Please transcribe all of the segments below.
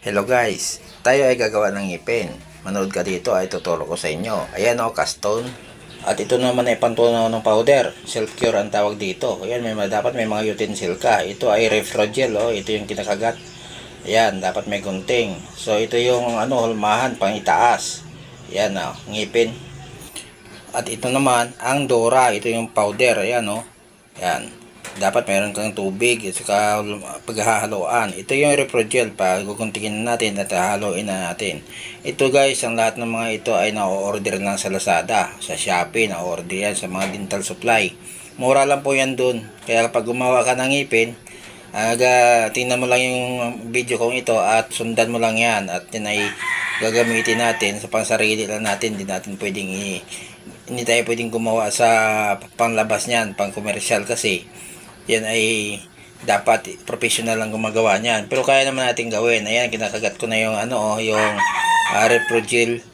Hello guys, tayo ay gagawa ng ngipin. Manood ka dito ay tuturo ko sa inyo. Ayan o, Castone. At ito naman ay pantunaw ng powder. Self-cure ang tawag dito. Ayan, may, dapat may mga utensil ka. Ito ay refrogel o, ito yung kinakagat. Ayan, dapat may gunting. So ito yung ano, hulmahan pang itaas. Ayan o, ngipin. At ito naman, ang Dora. Ito yung powder. Ayan o. Ayan. Dapat meron kang tubig at saka paghahaluan. Ito yung reprogel pa. Guguntingin natin at hahaluin na natin. Ito guys, ang lahat ng mga ito ay na-order lang sa Lazada. Sa Shopee, na-order yan sa mga dental supply. Mura lang po yan dun. Kaya kapag gumawa ka ng ngipin, aga, tingnan mo lang yung video kong ito at sundan mo lang yan. At yan ay gagamitin natin sa pansarili lang natin. Hindi natin pwedeng i hindi tayo pwedeng gumawa sa panglabas niyan, pang komersyal kasi yan ay dapat professional lang gumagawa niyan. Pero kaya naman natin gawin. Ayan, kinakagat ko na yung ano, oh, yung uh, Reprogel.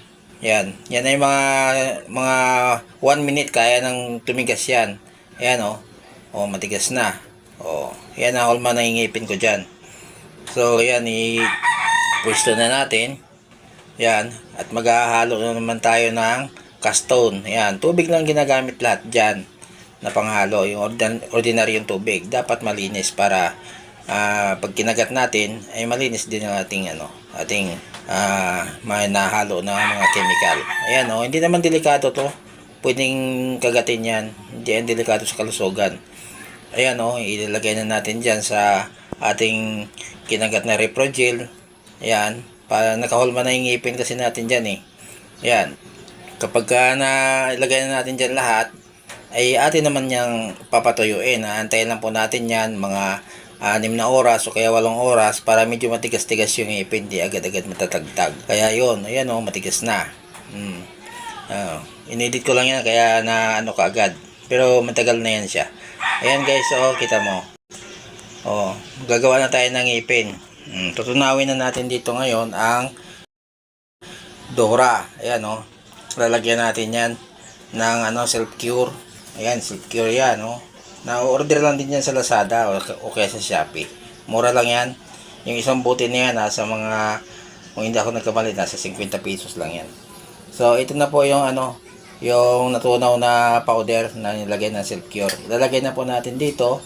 Yan. Yan ay mga mga 1 minute kaya nang tumigas yan. Ayan oh. Oh, matigas na. Oh, yan ang hulma na ingipin ko diyan. So, yan i pwesto na natin. Yan. At maghahalo na naman tayo ng castone. Yan. Tubig lang ginagamit lahat dyan na panghalo. Yung ordin ordinary yung tubig. Dapat malinis para ah, pag kinagat natin ay malinis din ang ating ano ating uh, may nahalo na mga chemical. Ayan oh, hindi naman delikado to. Pwedeng kagatin yan. Hindi yan delikado sa kalusugan. Ayan oh, ilalagay na natin dyan sa ating kinagat na reprogel. Ayan, para nakahulma na yung ngipin kasi natin dyan eh. Ayan, kapag ka na ilagay na natin dyan lahat, ay atin naman niyang papatuyuin. Aantayin lang po natin yan mga anim na oras o kaya walong oras para medyo matigas-tigas yung ngipin, di agad-agad matatagtag. Kaya yon ayan o, matigas na. Hmm. Uh, inedit ko lang yan kaya na ano ka agad. Pero matagal na yan siya. Ayan guys, oh, kita mo. Oh, gagawa na tayo ng ngipin. Hmm, tutunawin na natin dito ngayon ang Dora. Ayan oh. Lalagyan natin yan ng ano self-cure. Ayan, self-cure yan oh. Na-order lang din yan sa Lazada o, kaya sa Shopee. Mura lang yan. Yung isang buti na yan, nasa mga, kung hindi ako nagkamali, nasa 50 pesos lang yan. So, ito na po yung ano, yung natunaw na powder na nilagay ng self-cure. Ilalagay na po natin dito.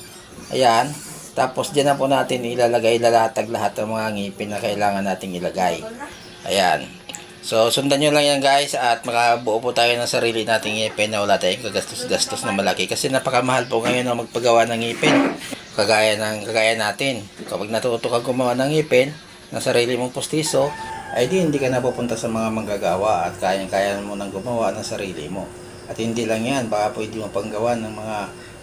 Ayan. Tapos, dyan na po natin ilalagay, ilalatag lahat ng mga ngipin na kailangan nating ilagay. Ayan. So, sundan nyo lang yan guys at makabuo po tayo ng sarili nating ngipin na wala tayong kagastos-gastos na malaki. Kasi napakamahal po ngayon ang magpagawa ng ngipin. Kagaya ng kagaya natin. Kapag natuto ka gumawa ng ngipin ng sarili mong postiso, ay di hindi ka napupunta sa mga manggagawa at kayang-kaya mo nang gumawa ng sarili mo. At hindi lang yan, baka pwede mo panggawa ng mga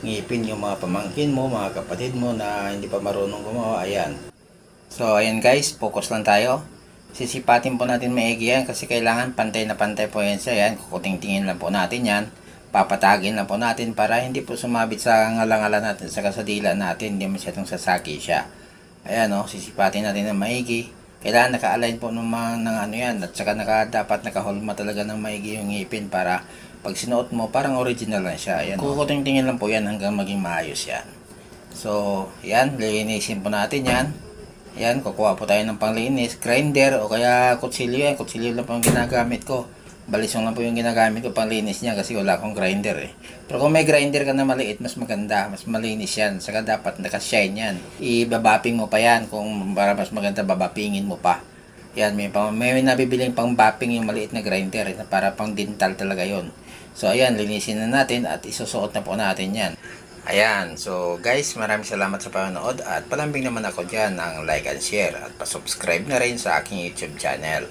ngipin yung mga pamangkin mo, mga kapatid mo na hindi pa marunong gumawa. Ayan. So, ayan guys, focus lang tayo. Sisipatin po natin maigi yan kasi kailangan pantay na pantay po yan siya. Yan, kukuting-tingin lang po natin yan. Papatagin lang po natin para hindi po sumabit sa ngalangala natin, sa kasadila natin, hindi masyadong sasaki siya. Ayan o, sisipatin natin ng maigi. Kailangan naka-align po ng, mga, ng ano yan at saka naka, dapat nakahulma talaga ng maigi yung ngipin para pag sinuot mo, parang original lang siya. Ayan, kukuting-tingin lang po yan hanggang maging maayos yan. So, yan, lilinisin po natin yan. Yan, kukuha po tayo ng panglinis, grinder o kaya kutsilyo yan. Kutsilyo lang po yung ginagamit ko. Balisong lang po yung ginagamit ko panglinis niya kasi wala akong grinder eh. Pero kung may grinder ka na maliit, mas maganda, mas malinis yan. Saka dapat nakashine yan. Ibabapping mo pa yan kung para mas maganda babapingin mo pa. Yan, may, pang, may nabibiling pang bapping yung maliit na grinder na para pang dental talaga yon. So ayan, linisin na natin at isusuot na po natin yan. Ayan, so guys, maraming salamat sa panonood at palambing naman ako dyan ng like and share at pasubscribe na rin sa aking YouTube channel.